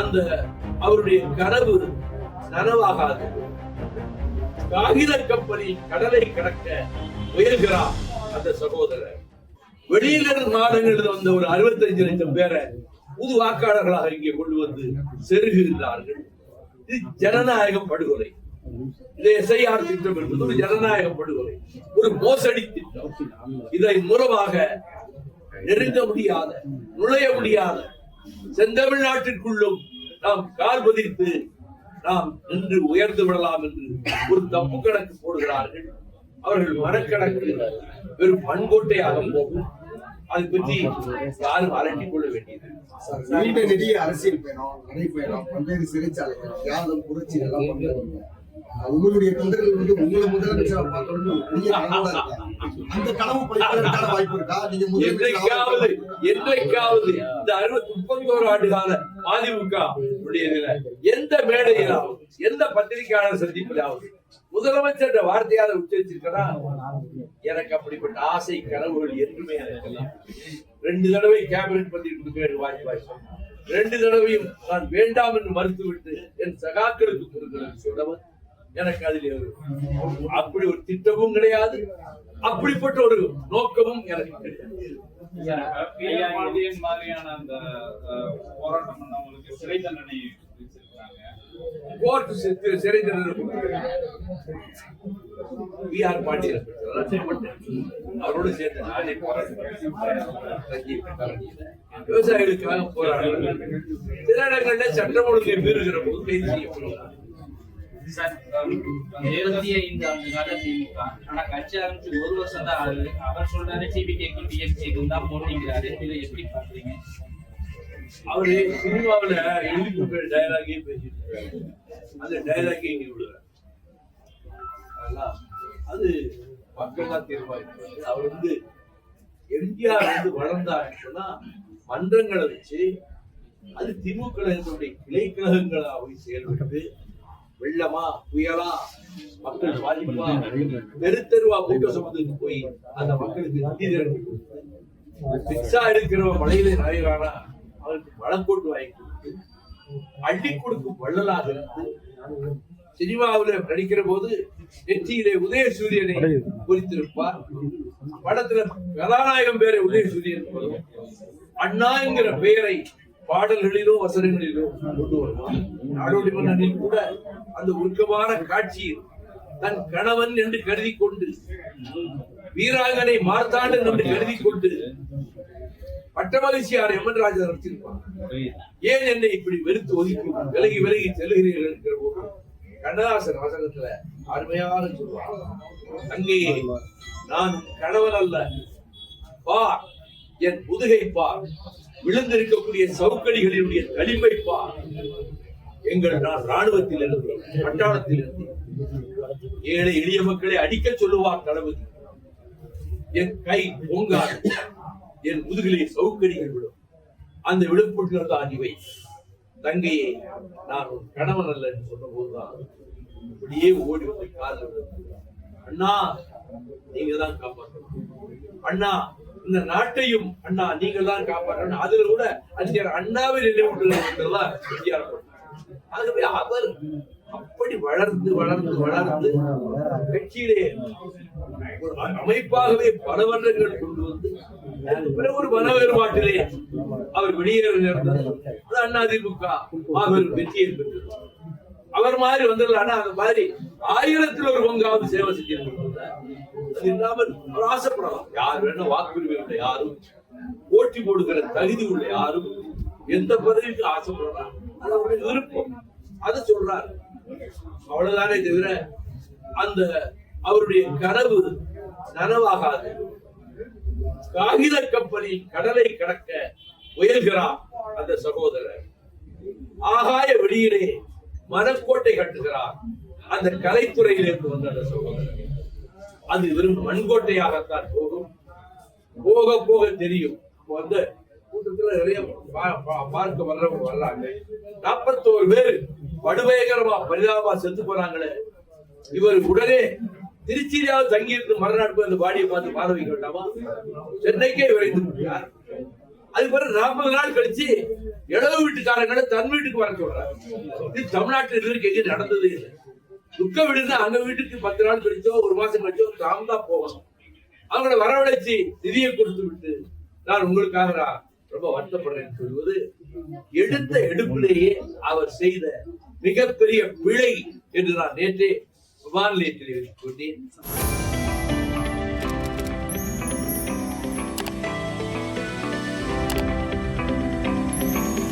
அந்த அவருடைய கனவு நனவாகாது. காகித கப்பலில் கடலை கடக்க முயல்கிறார் அந்த சகோதரர். வெளியில மாநிலங்களில் வந்த ஒரு 65 லட்சம் பேரை புது வாக்காளர்களாக இங்கே கொண்டு வந்து செருகுகின்றார்கள் இது ஜனநாயக படுகொலை. இது எஸ்ஐஆர் திட்டம் என்பது ஒரு ஜனநாயக படுகொலை. ஒரு மோசடி திட்டம். இதை மூலமாக நெருங்க முடியாத நுழைய முடியாத செந்தமிழ்நாட்டிற்குள்ளும் நாம் கால் பதித்து நாம் நின்று உயர்ந்து விடலாம் என்று ஒரு தப்பு கணக்கு போடுகிறார்கள். அவர்கள் மனக்கணக்கு வெறும் மண்கோட்டையாக போகும். அதை பற்றி யாரும் அலட்டிக் கொள்ள வேண்டியது நீண்ட நெடிய அரசியல் பயணம் நடைபயணம் பல்வேறு சிறைச்சாலைகள் யாரும் புரட்சி எல்லாம் உங்களுடைய தொண்டர்கள் வந்து உங்களை முதலமைச்சர் பார்க்கணும்னு பெரிய அந்த கனவு பழிப்பதற்கான வாய்ப்பு இருக்கா? நீங்க என்றைக்காவது என்றைக்காவது இந்த அறுபத்தி முப்பத்தோரு ஆண்டு கால அதிமுக எந்த மேடையிலாவது எந்த பத்திரிகையாளர் சந்திப்பிலாவது முதலமைச்சர் வார்த்தையால உச்சரிச்சிருக்கா எனக்கு அப்படிப்பட்ட ஆசை கனவுகள் என்றுமே எனக்கு. ரெண்டு தடவை கேபினட் பத்தி கொடுக்க வாய்ப்பாய் சொன்னார் ரெண்டு தடவையும் நான் வேண்டாம் என்று மறுத்துவிட்டு என் சகாக்களுக்கு கொடுக்கிறது சொன்னவன் எனக்கு அதில் ஒரு- அப்படி ஒரு திட்டமும் கிடையாது. அப்படிப்பட்ட ஒரு நோக்கமும் எனக்கு கிடையாது. மாதிரியான அந்த போராட்டம் பண்ணவங்களுக்கு சிறை தண்டனை சிறை. V R Pandian. அவரோடு சேர்ந்து நானே விவசாயிகளுக்காக போராடுறாங்க சில இடங்கள்ல சட்டம் ஒழுங்கை மீறுகிற போது கைது செய்யப்படுகிறார் எழுபத்தி ஐந்து ஆண்டு கால திமுக ஆனா கட்சி ஆரம்பிச்சு ஒரு வருஷம் தான் ஆகுது. அவர் சொல்றாரு டிபிகேக்கும் டிஎம்சிக்கும் தான் போட்டிங்கிறாரு இதை எப்படி பாக்குறீங்க அவரு சினிமாவில சினிமாவுல பேர் டயலாகே பேசிட்டு இருக்காரு. அந்த டயலாகே இங்க விடுறாரு. அது மக்கள் தான் தீர்மானிக்கிறாங்க அவர் வந்து எம்ஜிஆர் வந்து வளர்ந்தாருன்னு மன்றங்களை வச்சு அது திமுக கழகத்தினுடைய கிளை கழகங்களா போய் செயல்பட்டு வெள்ளமா புயலா மக்கள் பாதிப்பா தெரு தெருவா கூட்ட சமத்துக்கு போய் அந்த மக்களுக்கு நந்தி பிச்சா எடுக்கிறவன் மலையில நுழைகிறானா அவனுக்கு வளங்கோட்டு வாங்கி கொடுத்து அள்ளி கொடுக்கும் வள்ளலாக இருந்து சினிமாவுல நடிக்கிற போது நெற்றியிலே உதயசூரியனை குறித்திருப்பார் படத்துல கதாநாயகம் பேரை உதய சூரியன் அண்ணா என்கிற பெயரை பாடல்களிலோ வசனங்களிலோ கொண்டு வருவார் நாடோடி மன்னனில் கூட அந்த உருக்கமான காட்சியில் தன் கணவன் என்று கருதி கொண்டு வீராங்கனை மார்த்தாண்டன் என்று கருதி கொண்டு பட்டமகிழ்ச்சியார் எம்என் ராஜா நடத்திருப்பார் ஏன் என்னை இப்படி வெறுத்து ஒதுக்கி விலகி விலகி செல்கிறீர்கள் என்கிற போது கண்ணதாசன் வசனத்துல அருமையாக சொல்வார் தங்கையே நான் கணவன் அல்ல. பார் என் முதுகை பார். விழுந்திருக்கக்கூடிய சவுக்கடிகளினுடைய களிம்பை எங்கள் நான் ராணுவத்தில் இருந்து பட்டாளத்தில் இருந்து ஏழை எளிய மக்களை அடிக்க சொல்லுவார் தளபதி. என் கை பொங்காது என் முதுகிலே சவுக்கடிகள் விடும் அந்த விழுப்புணர் தான் இவை தங்கையே நான் ஒரு கணவன் அல்ல என்று சொன்ன போதுதான் அப்படியே ஓடி வந்து காதல் அண்ணா நீங்க தான் காப்பாற்றணும். அண்ணா இந்த நாட்டையும் அண்ணா நீங்கள் தான் காப்பாற்றணும். அதுல கூட அறிஞர் அண்ணாவை நினைவுற்றதெல்லாம் எம்ஜிஆர் பண்ணார். ஆகவே அவர் அப்படி வளர்ந்து வளர்ந்து வளர்ந்து கட்சியிலே அமைப்பாகவே பல வருடங்கள் கொண்டு வந்து பிறகு ஒரு மன வேறுபாட்டிலே அவர் வெளியேற நேர்ந்தது அது அண்ணா திமுக. மாபெரும் வெற்றியை பெற்றது அவர் மாதிரி வந்துடலாம்னா அந்த மாதிரி ஆயிரத்தில் ஒரு பங்காவது சேவை செஞ்சிருக்கிறார். இல்லாமல் அவர் ஆசைப்படலாம் யார் வேணா வாக்குரிமை உள்ள யாரும் போட்டி போடுகிற தகுதி உள்ள யாரும் எந்த பதவிக்கு ஆசைப்படலாம். அது அவருடைய விருப்பம். அதை சொல்றாரு. அவ்வளவுதானே தவிர அந்த அவருடைய கனவு நனவாகாது. காகித கப்பலில் கடலை கடக்க முயல்கிறார் அந்த சகோதரர். ஆகாய வெளியிலே மனக்கோட்டை கட்டுகிறார். அந்த கலைத்துறையிலிருந்து வந்த அந்த சகோதரர். அது வெறும் மண்கோட்டையாகத்தான் போகும். போக போக தெரியும். வந்து கூட்டத்துல நிறைய பா- பா- பார்க்க வர்றவங்க வர்றாங்க. நாற்பத்தோரு பேர் படுபயங்கரமா பரிதாபமா செத்து போறாங்களே. இவர் உடனே திருச்சியிலாவது தங்கி இருந்து மறுநாள் போய் அந்த பாடியை பார்த்து பார்வைக்க வேண்டாமா? சென்னைக்கே விரைந்து விட்டார் அது பிறகு நாற்பது நாள் கழிச்சு இடவு வீட்டுக்காரங்களை தன் வீட்டுக்கு வர சொல்றாரு. இது தமிழ்நாட்டில் இருக்கு எங்க நடந்தது இல்லை. துக்க விழுந்து அங்க வீட்டுக்கு பத்து நாள் கழிச்சோ ஒரு மாசம் கழிச்சோ தாம் தான் போகணும். அவங்கள வரவழைச்சு நிதியை கொடுத்து விட்டு நான் உங்களுக்காக நான் ரொம்ப வருத்தப்படுறேன் சொல்வது எடுத்த எடுப்பிலேயே அவர் செய்த மிகப்பெரிய பிழை என்று நான் நேற்றே விமான நிலையத்தில் கொண்டேன்.